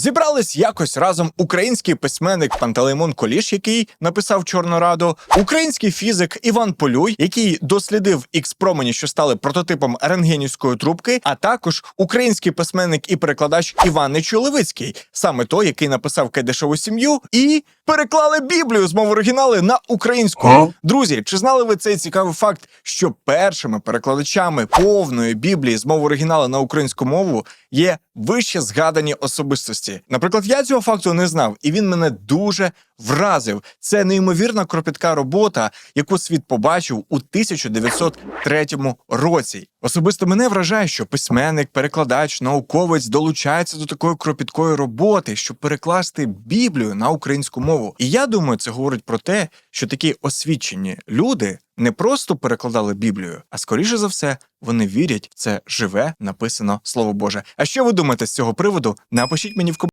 Зібрались якось разом український письменник Пантелеймон Коліш, який написав Чорну Раду, український фізик Іван Полюй, який дослідив ікс промені, що стали прототипом рентгенівської трубки, а також український письменник і перекладач Іван Нечоловицький, саме той, який написав Кайдашову сім'ю, і переклали Біблію з мови оригінали на українську. Га? Друзі, чи знали ви цей цікавий факт, що першими перекладачами повної Біблії з мови оригіналу на українську мову є вище згадані особистості? Наприклад, я цього факту не знав, і він мене дуже вразив. Це неймовірна кропітка робота, яку світ побачив у 1903 році. Особисто мене вражає, що письменник, перекладач, науковець долучається до такої кропіткої роботи, щоб перекласти Біблію на українську мову. І я думаю, це говорить про те, що такі освічені люди не просто перекладали Біблію, а скоріше за все вони вірять це живе написано Слово Боже. А що ви думаєте з цього приводу? Напишіть мені в коментарях.